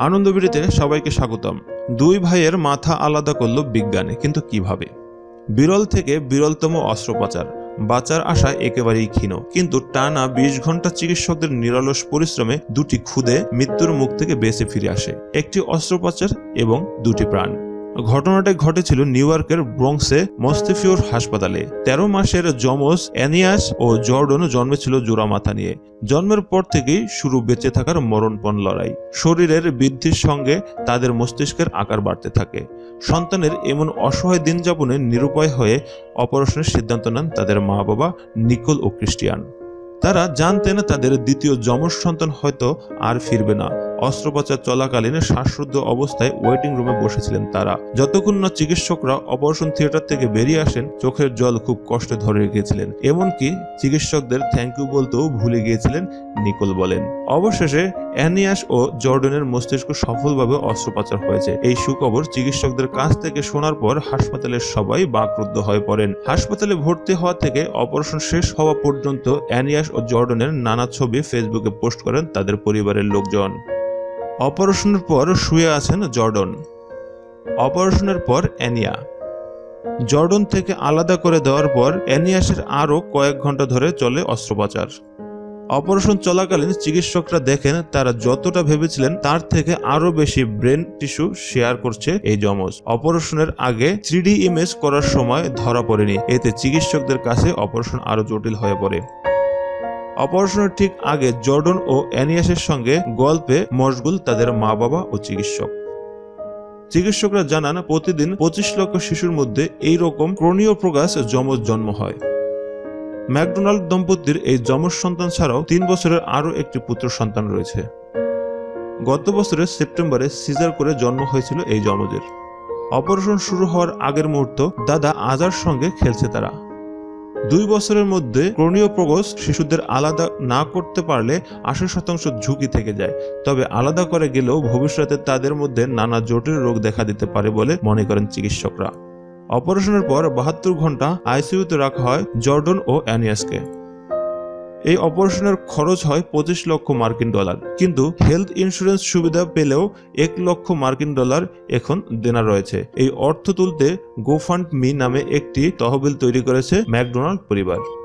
আনন্দবিড়িতে সবাইকে স্বাগতম। দুই ভাইয়ের মাথা আলাদা করল বিজ্ঞানে, কিন্তু কীভাবে? বিরল থেকে বিরলতম অস্ত্রোপচার। বাঁচার আশা একেবারেই ক্ষীণ, কিন্তু টানা বিশ ঘণ্টা চিকিৎসকদের নিরলস পরিশ্রমে দুটি ক্ষুদে মৃত্যুর মুখ থেকে বেঁচে ফিরে আসে। একটি অস্ত্রোপচার এবং দুটি প্রাণ। ঘটনাটি ঘটেছিল নিউ ইয়র্কের ব্রঙ্কসে মস্তিফিওর হাসপাতালে। তেরো মাসের যমজ অ্যানিয়াস ও জর্ডন জন্মেছিল জোড়া মাথা নিয়ে। জন্মের পর থেকেই শুরু বেঁচে থাকার মরণপণ লড়াই। শরীরের বৃদ্ধির সঙ্গে তাদের মস্তিষ্কের আকার বাড়তে থাকে। সন্তানের এমন অসহায় দিন যাপনে নিরুপায় হয়ে অপারেশনের সিদ্ধান্ত নেন তাদের মা বাবা নিকোল ও ক্রিস্টিয়ান। তারা জানতেন তাদের দ্বিতীয় যমজ সন্তান হয়তো আর ফিরবে না। অস্ত্রোপচার চলাকালীন শ্বাসরুদ্ধ অবস্থায় ওয়েটিং রুমে বসেছিলেন তারা। যতক্ষণ না চিকিৎসকরা অপারেশন থিয়েটার থেকে বেরিয়ে আসেন, চোখের জল খুব কষ্টে ধরে গিয়েছিলেন এমনকি চিকিৎসকদের থ্যাংক ইউ বলতেও ভুলে গিয়েছিলেন নিকোল বলেন। অবশেষে অ্যানিয়াস ও জর্ডনের মস্তিষ্ক সফলভাবে অস্ত্রোপচার হয়েছে। এই সুখবর চিকিৎসকদের কাছ থেকে শোনার পর হাসপাতালের সবাই বাকরুদ্ধ হয়ে পড়েন। হাসপাতালে ভর্তি হওয়া থেকে অপারেশন শেষ হওয়া পর্যন্ত অ্যানিয়াস ও জর্ডনের নানা ছবি ফেসবুকে পোস্ট করেন তাদের পরিবারের লোকজন। অপারেশনের পর শুয়ে আছেন জর্ডন। অপারেশনের পর অ্যানিয়া। জর্ডন থেকে আলাদা করে দেওয়ার পর অ্যানিয়াসের আরও কয়েক ঘণ্টা ধরে চলে অস্ত্রোপচার। অপারেশন চলাকালীন চিকিৎসকরা দেখেন তারা যতটা ভেবেছিলেন তার থেকে আরও বেশি ব্রেন টিস্যু শেয়ার করছে এই যমজ অপারেশনের আগে থ্রিডি ইমেজ করার সময় ধরা পড়েনি। এতে চিকিৎসকদের কাছে অপারেশন আরও জটিল হয়ে পড়ে। অপারেশনের ঠিক আগে জর্ডন ও অ্যানিয়াসের সঙ্গে গল্পে মশগুল তাদের মা বাবা ও চিকিৎসক। চিকিৎসকরা জানান, প্রতিদিন পঁচিশ লক্ষ শিশুর মধ্যে এই রকম ক্রনীয় প্রকাশ যমজ জন্ম হয়। ম্যাকডোনাল্ড দম্পতির এই যমজ সন্তান ছাড়াও তিন বছরের আরও একটি পুত্র সন্তান রয়েছে। গত বছরের সেপ্টেম্বরে সিজার করে জন্ম হয়েছিল এই যমজের। অপারেশন শুরু হওয়ার আগের মুহূর্ত দাদা আজার সঙ্গে খেলছে তারা। দুই বছরের মধ্যে ক্রোনীয় প্রগোস শিশুদের আলাদা না করতে পারলে আশি শতাংশ ঝুঁকি থেকে যায়। তবে আলাদা করে গেলেও ভবিষ্যতে তাদের মধ্যে নানা জটিল রোগ দেখা দিতে পারে বলে মনে করেন চিকিৎসকরা। অপারেশনের পর বাহাত্তর ঘণ্টা আইসিইউতে রাখা হয় জর্ডন ও অ্যানিয়াসকে। এই অপারেশনের খরচ হয় পঁচিশ লক্ষ মার্কিন ডলার। কিন্তু হেলথ ইন্স্যুরেন্স সুবিধা পেলেও এক লক্ষ মার্কিন ডলার এখন দেনা রয়েছে। এই অর্থ তুলতে গোফান্ড মি নামে একটি তহবিল তৈরি করেছে ম্যাকডোনাল্ড পরিবার।